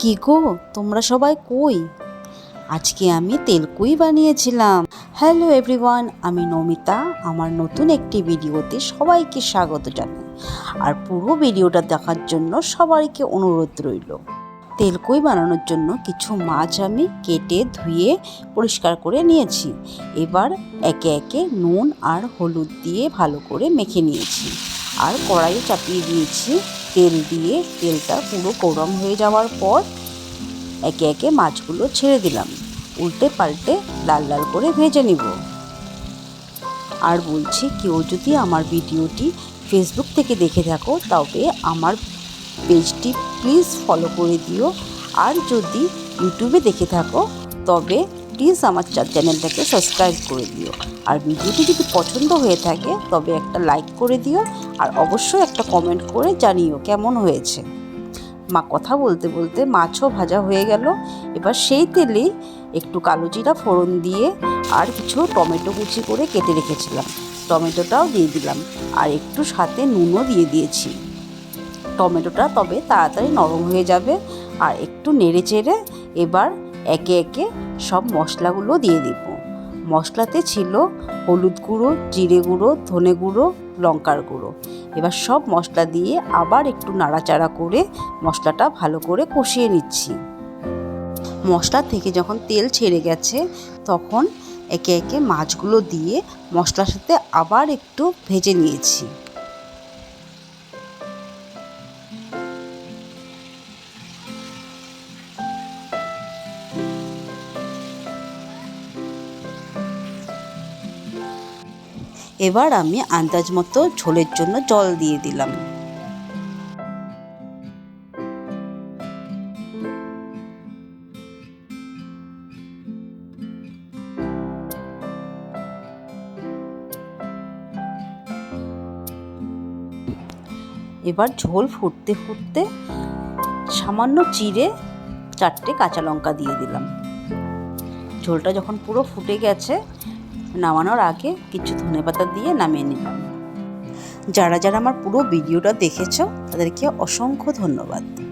কি গো, তোমরা সবাই কই? আজকে আমি তেলকুই বানিয়েছিলাম। হ্যালো এভরিওয়ান আমি নমিতা, আমার নতুন একটি ভিডিওতে সবাইকে স্বাগত জানাই। আর পুরো ভিডিওটা দেখার জন্য সবাইকে অনুরোধ রইল। তেলকুই বানানোর জন্য কিছু মাছ আমি কেটে ধুয়ে পরিষ্কার করে নিয়েছি। এবার একে একে নুন আর হলুদ দিয়ে ভালো করে মেখে নিয়েছি। আর কড়াই চাপিয়ে দিয়েছি তেল দিয়ে তেলটা পুরো গরম হয়ে যাওয়ার পর একে একে মাছগুলো ছেড়ে দিলাম। উল্টে পাল্টে লাল লাল করে ভেজে নিব। আর বলছি, কেউ যদি আমার ভিডিওটি ফেসবুক থেকে দেখে থাকো, তবে আমার পেজটি প্লিজ ফলো করে দিও। আর যদি ইউটিউবে দেখে থাকো, তবে প্লিজ আমার চ্যানেলটাকে সাবস্ক্রাইব করে দিও। আর ভিডিওটি যদি পছন্দ হয়ে থাকে, তবে একটা লাইক করে দিও। আর অবশ্যই একটা কমেন্ট করে জানিও কেমন হয়েছে। মা কথা বলতে বলতে মাছও ভাজা হয়ে গেল। এবার সেই তেলেই একটু কালো জিরা ফোড়ন দিয়ে আর কিছু টমেটো কুচি করে কেটে রেখেছিলাম। টমেটোটাও দিয়ে দিলাম আর একটু সাথে নুনও দিয়ে দিয়েছি। টমেটোটা তবে তাড়াতাড়ি নরম হয়ে যাবে আর একটু নেড়ে চেড়ে এবার একে একে সব মশলাগুলো দিয়ে দিব। মশলাতে ছিল হলুদ গুঁড়ো, জিরে গুঁড়ো, ধনে গুঁড়ো, লঙ্কার গুঁড়ো। এবার সব মশলা দিয়ে আবার একটু নাড়াচাড়া করে মশলাটা ভালো করে কষিয়ে নিচ্ছি। মশলা থেকে যখন তেল ছেড়ে গেছে, তখন একে একে মাছগুলো দিয়ে মশলার সাথে আবার একটু ভেজে নিয়েছি। এবার আমি আন্দাজ মতো ঝোলের জন্য জল দিয়ে দিলাম। এবার ঝোল ফুটতে ফুটতে সামান্য চিড়ে চারটে কাঁচা লঙ্কা দিয়ে দিলাম। ঝোলটা যখন পুরো ফুটে গেছে নামানোর আগে কিছু ধনে পাতা দিয়ে নামিয়ে নিলাম। যারা যারা আমার পুরো ভিডিওটা দেখেছ, তাদেরকে অসংখ্য ধন্যবাদ।